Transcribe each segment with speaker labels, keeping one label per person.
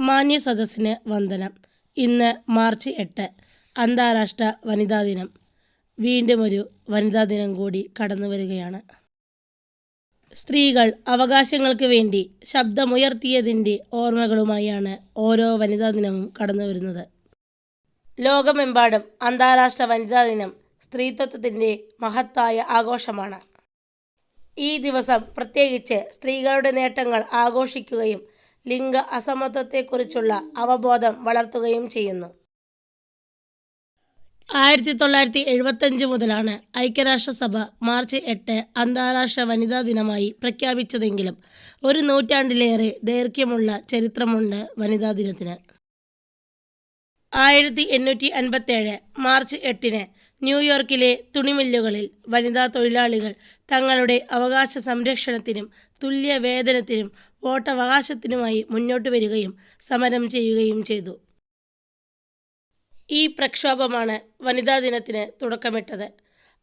Speaker 1: മാന്യ സദസ്സിന് വന്ദനം. ഇന്ന് മാർച്ച് എട്ട് അന്താരാഷ്ട്ര വനിതാ ദിനം. വീണ്ടും ഒരു വനിതാ ദിനം കൂടി കടന്നു വരികയാണ്. സ്ത്രീകൾ അവകാശങ്ങൾക്ക് വേണ്ടി ശബ്ദമുയർത്തിയതിന്റെ ഓർമ്മകളുമായാണ് ഓരോ വനിതാ ദിനവും കടന്നു വരുന്നത്. ലോകമെമ്പാടും അന്താരാഷ്ട്ര വനിതാ ദിനം സ്ത്രീത്വത്തിന്റെ മഹത്തായ ആഘോഷമാണ്. ഈ ദിവസം പ്രത്യേകിച്ച് സ്ത്രീകളുടെ നേട്ടങ്ങൾ ആഘോഷിക്കുകയും ലിംഗ അസമത്വത്തെക്കുറിച്ചുള്ള അവബോധം വളർത്തുകയും ചെയ്യുന്നു. ആയിരത്തി തൊള്ളായിരത്തി എഴുപത്തഞ്ച് മുതലാണ് ഐക്യരാഷ്ട്രസഭ മാർച്ച് എട്ട് അന്താരാഷ്ട്ര വനിതാ ദിനമായി പ്രഖ്യാപിച്ചതെങ്കിലും ഒരു നൂറ്റാണ്ടിലേറെ ദൈർഘ്യമുള്ള ചരിത്രമുണ്ട് വനിതാ ദിനത്തിന്. ആയിരത്തി എണ്ണൂറ്റി അൻപത്തേഴ് മാർച്ച് എട്ടിന് ന്യൂയോർക്കിലെ തുണിമില്ലുകളിൽ വനിതാ തൊഴിലാളികൾ തങ്ങളുടെ അവകാശ സംരക്ഷണത്തിനും തുല്യ വേതനത്തിനും വോട്ടവകാശത്തിനുമായി മുന്നോട്ട് വരികയും സമരം ചെയ്യുകയും ചെയ്തു. ഈ പ്രക്ഷോഭമാണ് വനിതാ ദിനത്തിന് തുടക്കമിട്ടത്.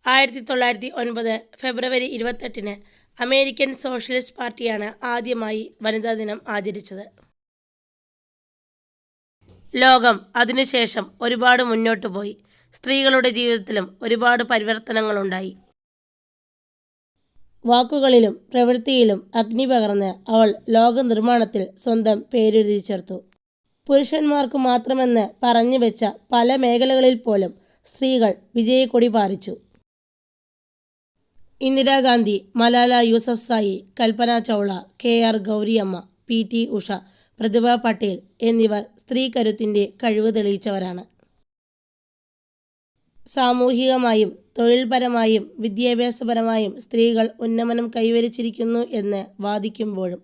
Speaker 1: ആയിരത്തി തൊള്ളായിരത്തി ഒൻപത് ഫെബ്രുവരി ഇരുപത്തെട്ടിന് അമേരിക്കൻ സോഷ്യലിസ്റ്റ് പാർട്ടിയാണ് ആദ്യമായി വനിതാ ദിനം ആചരിച്ചത്. ലോകം അതിനുശേഷം ഒരുപാട് മുന്നോട്ട് പോയി. സ്ത്രീകളുടെ ജീവിതത്തിലും ഒരുപാട് പരിവർത്തനങ്ങളുണ്ടായി. വാക്കുകളിലും പ്രവൃത്തിയിലും അഗ്നി പകർന്ന് അവൾ ലോക നിർമ്മാണത്തിൽ സ്വന്തം പേരെഴുതി ചേർത്തു. പുരുഷന്മാർക്ക് മാത്രമെന്ന് പറഞ്ഞു വെച്ച പല മേഖലകളിൽ പോലും സ്ത്രീകൾ വിജയക്കൊടി പാറിച്ചു. ഇന്ദിരാഗാന്ധി മലാല യൂസഫ്സായി കൽപ്പന Chawla K R Gouriamma P T Usha Pratibha Patil എന്നിവർ സ്ത്രീ കരുത്തിന്റെ കഴിവ് തെളിയിച്ചവരാണ്. സാമൂഹികമായും തൊഴിൽപരമായും വിദ്യാഭ്യാസപരമായും സ്ത്രീകൾ ഉന്നമനം കൈവരിച്ചിരിക്കുന്നു എന്ന് വാദിക്കുമ്പോഴും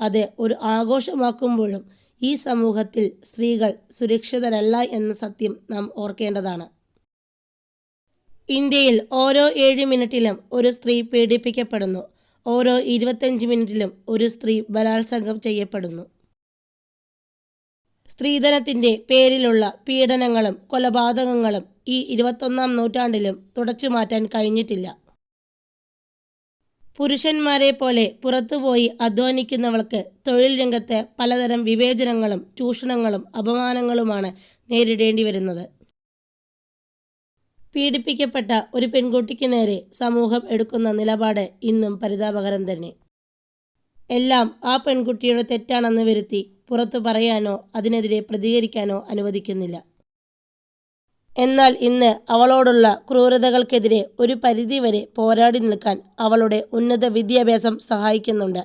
Speaker 1: അത് ഒരു ആഘോഷമാക്കുമ്പോഴും ഈ സമൂഹത്തിൽ സ്ത്രീകൾ സുരക്ഷിതരല്ല എന്ന സത്യം നാം ഓർക്കേണ്ടതാണ്. ഇന്ത്യയിൽ ഓരോ ഏഴ് മിനിറ്റിലും ഒരു സ്ത്രീ പീഡിപ്പിക്കപ്പെടുന്നു. ഓരോ ഇരുപത്തഞ്ച് മിനിറ്റിലും ഒരു സ്ത്രീ ബലാത്സംഗം ചെയ്യപ്പെടുന്നു. സ്ത്രീധനത്തിന്റെ പേരിലുള്ള പീഡനങ്ങളും കൊലപാതകങ്ങളും ഈ ഇരുപത്തൊന്നാം നൂറ്റാണ്ടിലും തുടച്ചു മാറ്റാൻ കഴിഞ്ഞിട്ടില്ല. പുരുഷന്മാരെ പോലെ പുറത്തുപോയി അധ്വാനിക്കുന്നവൾക്ക് തൊഴിൽ രംഗത്ത് പലതരം വിവേചനങ്ങളും ചൂഷണങ്ങളും അപമാനങ്ങളുമാണ് നേരിടേണ്ടി വരുന്നത്. പീഡിപ്പിക്കപ്പെട്ട ഒരു പെൺകുട്ടിക്ക് നേരെ സമൂഹം എടുക്കുന്ന നിലപാട് ഇന്നും പരിതാപകരം തന്നെ. എല്ലാം ആ പെൺകുട്ടിയുടെ തെറ്റാണെന്ന് വരുത്തി പുറത്തു പറയാനോ അതിനെതിരെ പ്രതികരിക്കാനോ അനുവദിക്കുന്നില്ല. എന്നാൽ ഇന്ന് അവളോടുള്ള ക്രൂരതകൾക്കെതിരെ ഒരു പരിധിവരെ പോരാടി നിൽക്കാൻ അവളുടെ ഉന്നത വിദ്യാഭ്യാസം സഹായിക്കുന്നുണ്ട്.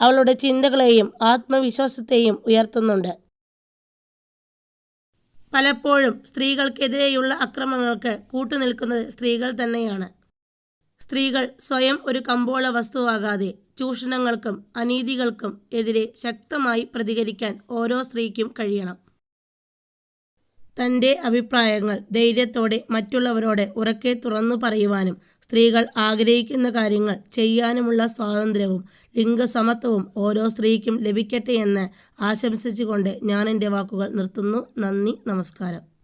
Speaker 1: അവളുടെ ചിന്തകളെയും ആത്മവിശ്വാസത്തെയും ഉയർത്തുന്നുണ്ട്. പലപ്പോഴും സ്ത്രീകൾക്കെതിരെയുള്ള അക്രമങ്ങൾക്ക് കൂട്ടുനിൽക്കുന്നത് സ്ത്രീകൾ തന്നെയാണ്. സ്ത്രീകൾ സ്വയം ഒരു കമ്പോള വസ്തുവാകാതെ ചൂഷണങ്ങൾക്കും അനീതികൾക്കും എതിരെ ശക്തമായി പ്രതികരിക്കാൻ ഓരോ സ്ത്രീക്കും കഴിയണം. തന്റെ അഭിപ്രായങ്ങൾ ധൈര്യത്തോടെ മറ്റുള്ളവരോട് ഉറക്കെ തുറന്നു പറയുവാനും സ്ത്രീകൾ ആഗ്രഹിക്കുന്ന കാര്യങ്ങൾ ചെയ്യാനുമുള്ള സ്വാതന്ത്ര്യവും ലിംഗസമത്വവും ഓരോ സ്ത്രീക്കും ലഭിക്കട്ടെ എന്ന് ആശംസിച്ചുകൊണ്ട് ഞാൻ എന്റെ വാക്കുകൾ നിർത്തുന്നു. നന്ദി നമസ്കാരം.